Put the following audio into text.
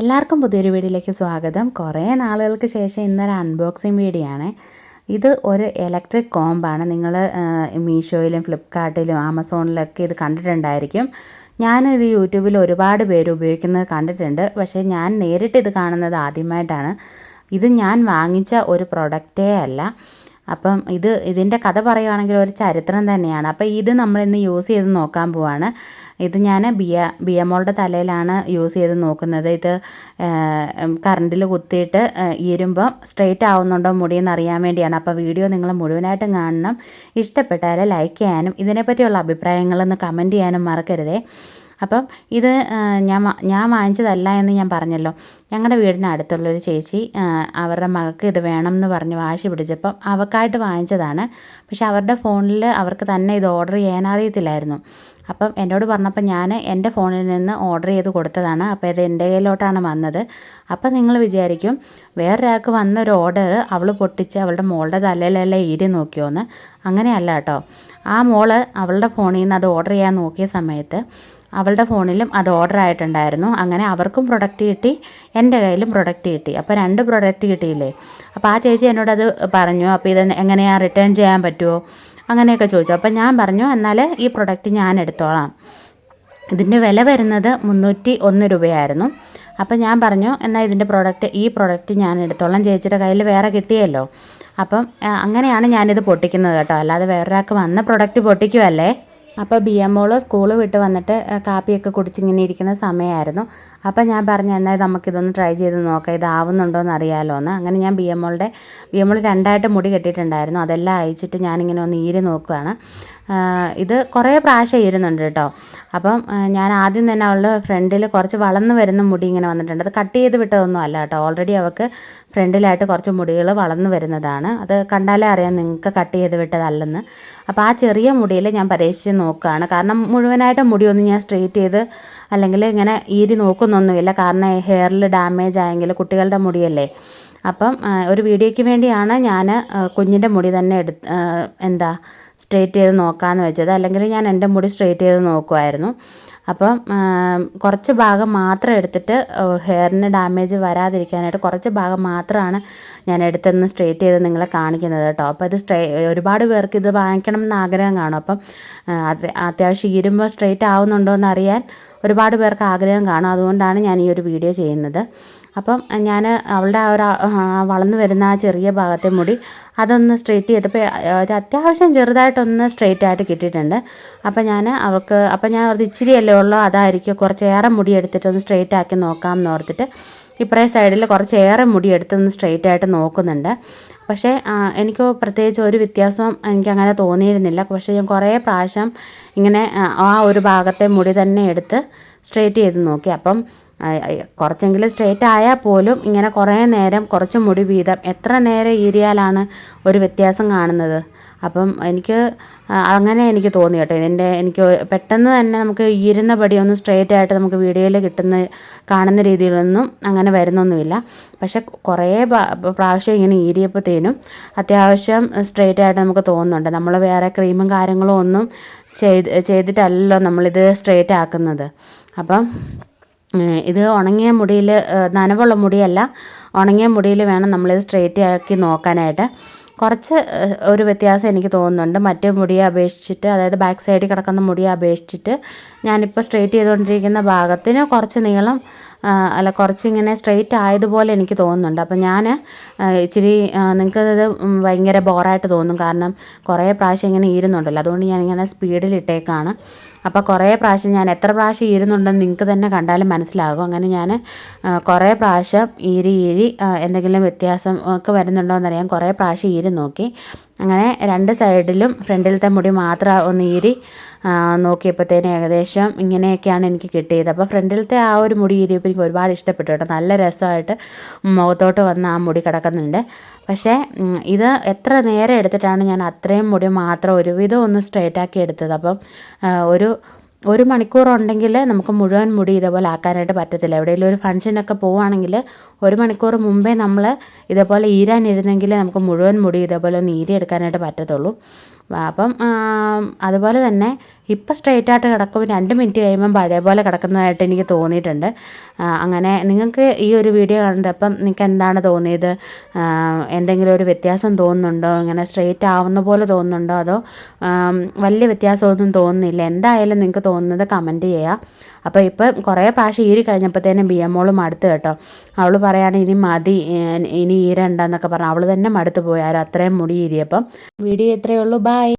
എല്ലാവർക്കും പുതിയൊരു വീഡിയോയിലേക്ക് സ്വാഗതം. കുറേ നാളുകൾക്ക് ശേഷം ഇന്നൊരു അൺബോക്സിങ് വീഡിയോ ആണ്. ഇത് ഒരു ഇലക്ട്രിക് കോമ്പാണ് നിങ്ങൾ മീഷോയിലും ഫ്ലിപ്കാർട്ടിലും ആമസോണിലൊക്കെ ഇത് കണ്ടിട്ടുണ്ടായിരിക്കും. ഞാനിത് യൂട്യൂബിൽ ഒരുപാട് പേര് ഉപയോഗിക്കുന്നത് കണ്ടിട്ടുണ്ട്. പക്ഷേ ഞാൻ നേരിട്ട് ഇത് കാണുന്നത് ആദ്യമായിട്ടാണ്. ഇത് ഞാൻ വാങ്ങിച്ച ഒരു പ്രൊഡക്റ്റേ അല്ല. അപ്പം ഇത് ഇതിന്റെ കഥ പറയുവാണെങ്കിൽ ഒരു ചരിത്രം തന്നെയാണ്. അപ്പോൾ ഇത് നമ്മളിന്ന് യൂസ് ചെയ്ത് നോക്കാൻ പോവാണ്. ഇത് ഞാൻ ബിയ ബിയമോളുടെ തലയിലാണ് യൂസ് ചെയ്ത് നോക്കുന്നത്. ഇത് കറണ്ടിൽ കുത്തിയിട്ട് ഇരുമ്പം സ്ട്രെയിറ്റ് ആവുന്നുണ്ടോ മുടിയെന്ന് അറിയാൻ വേണ്ടിയാണ്. അപ്പോൾ വീഡിയോ നിങ്ങൾ മുഴുവനായിട്ടും കാണണം. ഇഷ്ടപ്പെട്ടാൽ ലൈക്ക് ചെയ്യാനും ഇതിനെപ്പറ്റിയുള്ള അഭിപ്രായങ്ങളൊന്ന് കമന്റ് ചെയ്യാനും മറക്കരുതേ. അപ്പം ഇത് ഞാൻ ഞാൻ വാങ്ങിച്ചതല്ല എന്ന് ഞാൻ പറഞ്ഞല്ലോ. ഞങ്ങളുടെ വീടിന് അടുത്തുള്ളൊരു ചേച്ചി അവരുടെ മകൾക്ക് ഇത് വേണം എന്ന് പറഞ്ഞ് വാശി പിടിച്ചപ്പം അവക്കായിട്ട് വാങ്ങിച്ചതാണ്. പക്ഷെ അവരുടെ ഫോണിൽ അവർക്ക് തന്നെ ഇത് ഓർഡർ ചെയ്യാൻ അറിയത്തില്ലായിരുന്നു. അപ്പം എന്നോട് പറഞ്ഞപ്പോൾ ഞാൻ എന്റെ ഫോണിൽ നിന്ന് ഓർഡർ ചെയ്ത് കൊടുത്തതാണ്. അപ്പോൾ ഇത് എന്റെ കയ്യിലോട്ടാണ് വന്നത്. അപ്പം നിങ്ങൾ വിചാരിക്കും വേറൊരാൾക്ക് വന്ന ഒരു ഓർഡർ അവൾ പൊട്ടിച്ച് അവളുടെ മോളുടെ തലയിലെല്ലാം ഈരി നോക്കിയോന്ന്. അങ്ങനെയല്ല കേട്ടോ. ആ മോൾ അവളുടെ ഫോണിൽ നിന്ന് അത് ഓർഡർ ചെയ്യാൻ നോക്കിയ സമയത്ത് അവളുടെ ഫോണിലും അത് ഓർഡർ ആയിട്ടുണ്ടായിരുന്നു. അങ്ങനെ അവർക്കും പ്രൊഡക്റ്റ് കിട്ടി എന്റെ കയ്യിലും പ്രൊഡക്റ്റ് കിട്ടി. അപ്പോൾ രണ്ട് പ്രൊഡക്റ്റ് കിട്ടിയില്ലേ? അപ്പോൾ ആ ചേച്ചി എന്നോടത് പറഞ്ഞു. അപ്പോൾ ഇത് എങ്ങനെയാണ് റിട്ടേൺ ചെയ്യാൻ പറ്റുമോ? അങ്ങനെയൊക്കെ ചോദിച്ചു. അപ്പം ഞാൻ പറഞ്ഞു എന്നാൽ ഈ പ്രൊഡക്റ്റ് ഞാൻ എടുത്തോളാം. ഇതിന്റെ വില വരുന്നത് മുന്നൂറ്റി ഒന്ന് രൂപയായിരുന്നു. അപ്പം ഞാൻ പറഞ്ഞു എന്നാൽ ഇതിന്റെ പ്രൊഡക്റ്റ് ഈ പ്രൊഡക്റ്റ് ഞാൻ എടുത്തോളാം. ചേച്ചിയുടെ കയ്യിൽ വേറെ കിട്ടിയല്ലോ. അപ്പം അങ്ങനെയാണ് ഞാനിത് പൊട്ടിക്കുന്നത് കേട്ടോ. അല്ലാതെ വേറൊരാൾക്ക് വന്ന പ്രൊഡക്റ്റ് പൊട്ടിക്കുമല്ലേ അപ്പോൾ ബി എം ഓൾ സ്കൂൾ വിട്ട് വന്നിട്ട് കാപ്പിയൊക്കെ കുടിച്ചിങ്ങനെ ഇരിക്കുന്ന സമയമായിരുന്നു അപ്പോൾ ഞാൻ പറഞ്ഞു എന്നാൽ നമുക്കിതൊന്ന് ട്രൈ ചെയ്ത് നോക്കാം. ഇതാവുന്നുണ്ടോ എന്ന് അറിയാമല്ലോ എന്ന് അങ്ങനെ ഞാൻ ബി എം ഓളുടെ ബി എം മോൾ രണ്ടായിട്ട് മുടി കെട്ടിയിട്ടുണ്ടായിരുന്നു. അതെല്ലാം അയച്ചിട്ട് ഞാനിങ്ങനെ ഒന്ന് ഈര് നോക്കുകയാണ് ഇത് കുറേ പ്രാവശ്യം ഇരുന്നുണ്ട് കേട്ടോ. അപ്പം ഞാൻ ആദ്യം തന്നെ അവളുടെ ഫ്രണ്ടിൽ കുറച്ച് വളർന്നു വരുന്ന മുടി ഇങ്ങനെ വന്നിട്ടുണ്ട്. അത് കട്ട് ചെയ്ത് വിട്ടതൊന്നും അല്ല കേട്ടോ. ഓൾറെഡി അവൾക്ക് ഫ്രണ്ടിലായിട്ട് കുറച്ച് മുടികൾ വളർന്നു വരുന്നതാണ്. അത് കണ്ടാലേ അറിയാം നിങ്ങൾക്ക് കട്ട് ചെയ്ത് വിട്ടതല്ലെന്ന്. അപ്പോൾ ആ ചെറിയ മുടിയിൽ ഞാൻ പരീക്ഷിച്ച് നോക്കുകയാണ്. കാരണം മുഴുവനായിട്ട് മുടിയൊന്നും ഞാൻ സ്ട്രെയിറ്റ് ചെയ്ത് അല്ലെങ്കിൽ ഇങ്ങനെ ഈരി നോക്കുന്നൊന്നുമില്ല. കാരണം ഹെയറിൽ ഡാമേജ് ആയെങ്കിൽ കുട്ടികളുടെ മുടിയല്ലേ. അപ്പം ഒരു വീഡിയോയ്ക്ക് വേണ്ടിയാണ് ഞാൻ കുഞ്ഞിന്റെ മുടി തന്നെ എടുത്ത് എന്താ സ്ട്രെയിറ്റ് ചെയ്ത് നോക്കാമെന്ന് വെച്ചത്. അല്ലെങ്കിൽ ഞാൻ എന്റെ മുടി സ്ട്രെയിറ്റ് ചെയ്ത് നോക്കുമായിരുന്നു അപ്പം കുറച്ച് ഭാഗം മാത്രം എടുത്തിട്ട് ഹെയറിന് ഡാമേജ് വരാതിരിക്കാനായിട്ട് കുറച്ച് ഭാഗം മാത്രമാണ് ഞാൻ എടുത്തൊന്ന് സ്ട്രെയിറ്റ് ചെയ്ത് നിങ്ങളെ കാണിക്കുന്നത് കേട്ടോ. അപ്പോൾ ഇത് സ്ട്രേ ഒരുപാട് പേർക്ക് ഇത് വാങ്ങിക്കണം എന്ന് ആഗ്രഹം കാണും. അപ്പം അത് അത്യാവശ്യം ഇരുമ്പോൾ സ്ട്രെയിറ്റ് ആവുന്നുണ്ടോ എന്ന് അറിയാൻ ഒരുപാട് പേർക്ക് ആഗ്രഹം കാണും. അതുകൊണ്ടാണ് ഞാൻ ഈ ഒരു വീഡിയോ ചെയ്യുന്നത്. അപ്പം ഞാൻ അവളുടെ ആ ഒരു വളർന്നു വരുന്ന ആ ചെറിയ ഭാഗത്തെ മുടി അതൊന്ന് സ്ട്രെയിറ്റ് ചെയ്തപ്പോൾ ഒരു അത്യാവശ്യം ചെറുതായിട്ടൊന്ന് സ്ട്രെയിറ്റ് ആയിട്ട് കിട്ടിയിട്ടുണ്ട്. അപ്പം ഞാൻ അവൾക്ക് അപ്പം ഞാൻ അത് ഇച്ചിരിയല്ലേ ഉള്ളൂ അതായിരിക്കും കുറച്ചേറെ മുടി എടുത്തിട്ടൊന്ന് സ്ട്രെയിറ്റ് ആക്കി നോക്കാം എന്ന് ഓർത്തിട്ട് ഇപ്പറേ സൈഡിൽ കുറച്ചേറെ മുടി എടുത്തൊന്ന് സ്ട്രെയിറ്റ് ആയിട്ട് നോക്കുന്നുണ്ട്. പക്ഷേ എനിക്ക് പ്രത്യേകിച്ച് ഒരു വ്യത്യാസവും എനിക്ക് അങ്ങനെ തോന്നിയിരുന്നില്ല. പക്ഷേ ഞാൻ കുറേ പ്രാവശ്യം ഇങ്ങനെ ആ ഒരു ഭാഗത്തെ മുടി തന്നെ എടുത്ത് സ്ട്രെയിറ്റ് ചെയ്ത് നോക്കി. അപ്പം കുറച്ചെങ്കിലും സ്ട്രെയിറ്റ് ആയാൽ പോലും ഇങ്ങനെ കുറേ നേരം കുറച്ച് മുടി വീതം എത്ര നേരം ഈരിയാലാണ് ഒരു വ്യത്യാസം കാണുന്നത്. അപ്പം എനിക്ക് അങ്ങനെ എനിക്ക് തോന്നി കേട്ടോ. ഇതിന്റെ എനിക്ക് പെട്ടെന്ന് തന്നെ നമുക്ക് ഈരുന്ന പടി ഒന്ന് സ്ട്രെയിറ്റ് ആയിട്ട് നമുക്ക് വീഡിയോയിൽ കിട്ടുന്ന കാണുന്ന രീതിയിലൊന്നും അങ്ങനെ വരുന്നൊന്നുമില്ല. പക്ഷെ കുറേ പ്രാവശ്യം ഇങ്ങനെ ഈരിയപ്പോഴത്തേനും അത്യാവശ്യം സ്ട്രെയിറ്റ് ആയിട്ട് നമുക്ക് തോന്നുന്നുണ്ട്. നമ്മൾ വേറെ ക്രീമും കാര്യങ്ങളും ഒന്നും ചെയ്ത് ചെയ്തിട്ടല്ലല്ലോ നമ്മളിത് സ്ട്രെയിറ്റ് ആക്കുന്നത്. അപ്പം ഇത് ഉണങ്ങിയ മുടിയിൽ നനവുള്ള മുടിയല്ല ഉണങ്ങിയ മുടിയിൽ വേണം നമ്മളിത് സ്ട്രെയിറ്റ് ആക്കി നോക്കാനായിട്ട്. കുറച്ച് ഒരു വ്യത്യാസം എനിക്ക് തോന്നുന്നുണ്ട്. മറ്റേ മുടിയെ അപേക്ഷിച്ചിട്ട് അതായത് ബാക്ക് സൈഡിൽ കിടക്കുന്ന മുടിയെ അപേക്ഷിച്ചിട്ട് ഞാനിപ്പോൾ സ്ട്രെയിറ്റ് ചെയ്തുകൊണ്ടിരിക്കുന്ന ഭാഗത്തിന് കുറച്ച് നീളം അല്ല കുറച്ചിങ്ങനെ സ്ട്രെയിറ്റ് ആയതുപോലെ എനിക്ക് തോന്നുന്നുണ്ട്. അപ്പോൾ ഞാൻ ഇച്ചിരി നിങ്ങൾക്കത് ഭയങ്കര ബോറായിട്ട് തോന്നും. കാരണം കുറേ പ്രാവശ്യം ഇങ്ങനെ ഈരുന്നുണ്ടല്ലോ അതുകൊണ്ട് ഞാനിങ്ങനെ സ്പീഡിൽ ഇട്ടേക്കാണ്. അപ്പോൾ കുറേ പ്രാവശ്യം ഞാൻ എത്ര പ്രാവശ്യം ഈരുന്നുണ്ടെന്ന് നിങ്ങൾക്ക് തന്നെ കണ്ടാലും മനസ്സിലാകും. അങ്ങനെ ഞാൻ കുറേ പ്രാവശ്യം ഈരി ഈരി എന്തെങ്കിലും വ്യത്യാസം ഒക്കെ വരുന്നുണ്ടോ എന്നറിയാൻ കുറേ പ്രാവശ്യം ഈരി നോക്കി. അങ്ങനെ രണ്ട് സൈഡിലും ഫ്രണ്ടിലത്തെ മുടി മാത്രം ഒന്ന് ഈരി നോക്കിയപ്പോഴത്തേന് ഏകദേശം ഇങ്ങനെയൊക്കെയാണ് എനിക്ക് കിട്ടിയത്. അപ്പോൾ ഫ്രണ്ടിലത്തെ ആ ഒരു മുടി ഈരിയപ്പോൾ എനിക്ക് ഒരുപാട് ഇഷ്ടപ്പെട്ടു കേട്ടോ. നല്ല രസമായിട്ട് മുഖത്തോട്ട് വന്ന് ആ മുടി കിടക്കുന്നുണ്ട്. പക്ഷേ ഇത് എത്ര നേരം എടുത്തിട്ടാണ് ഞാൻ അത്രയും മുടി മാത്രം ഒരുവിധം ഒന്ന് സ്ട്രെയിറ്റ് ആക്കി എടുത്തത്. അപ്പം ഒരു ഒരു മണിക്കൂർ ഉണ്ടെങ്കിൽ നമുക്ക് മുഴുവൻ മുടി ഇതേപോലെ ആക്കാനായിട്ട് പറ്റത്തില്ല. എവിടെയെങ്കിലും ഒരു ഫംഗ്ഷനൊക്കെ പോവുകയാണെങ്കിൽ ഒരു മണിക്കൂർ മുമ്പേ നമ്മൾ ഇതേപോലെ ഈരാനിരുന്നെങ്കിൽ നമുക്ക് മുഴുവൻ മുടി ഇതേപോലെ ഒന്ന് ഈരി എടുക്കാനായിട്ട് പറ്റത്തുള്ളൂ. അപ്പം അതുപോലെ തന്നെ ഇപ്പം സ്ട്രെയിറ്റ് ആയിട്ട് കിടക്കും. രണ്ട് മിനിറ്റ് കഴിയുമ്പം പഴയ പോലെ കിടക്കുന്നതായിട്ട് എനിക്ക് തോന്നിയിട്ടുണ്ട്. അങ്ങനെ നിങ്ങൾക്ക് ഈ ഒരു വീഡിയോ കണ്ടപ്പം നിങ്ങൾക്ക് എന്താണ് തോന്നിയത്? എന്തെങ്കിലും ഒരു വ്യത്യാസം തോന്നുന്നുണ്ടോ? ഇങ്ങനെ സ്ട്രെയിറ്റ് ആവുന്ന പോലെ തോന്നുന്നുണ്ടോ? അതോ വലിയ വ്യത്യാസമൊന്നും തോന്നുന്നില്ല? എന്തായാലും നിങ്ങൾക്ക് തോന്നുന്നത് കമന്റ് ചെയ്യുക അപ്പോൾ ഇപ്പം കുറേ പ്രാവശ്യം ഈരി കഴിഞ്ഞപ്പോഴത്തേനും ബി എം മോളും മടുത്ത് കേട്ടോ. അവൾ പറയാണ് ഇനി മതി. ഇനി ഈരണ്ടെന്നൊക്കെ പറഞ്ഞു. അവൾ തന്നെ മടുത്ത് പോയാലും അത്രയും മുടി ഈരിയപ്പം. വീഡിയോ ഇത്രയേ ഉള്ളൂ. ബൈ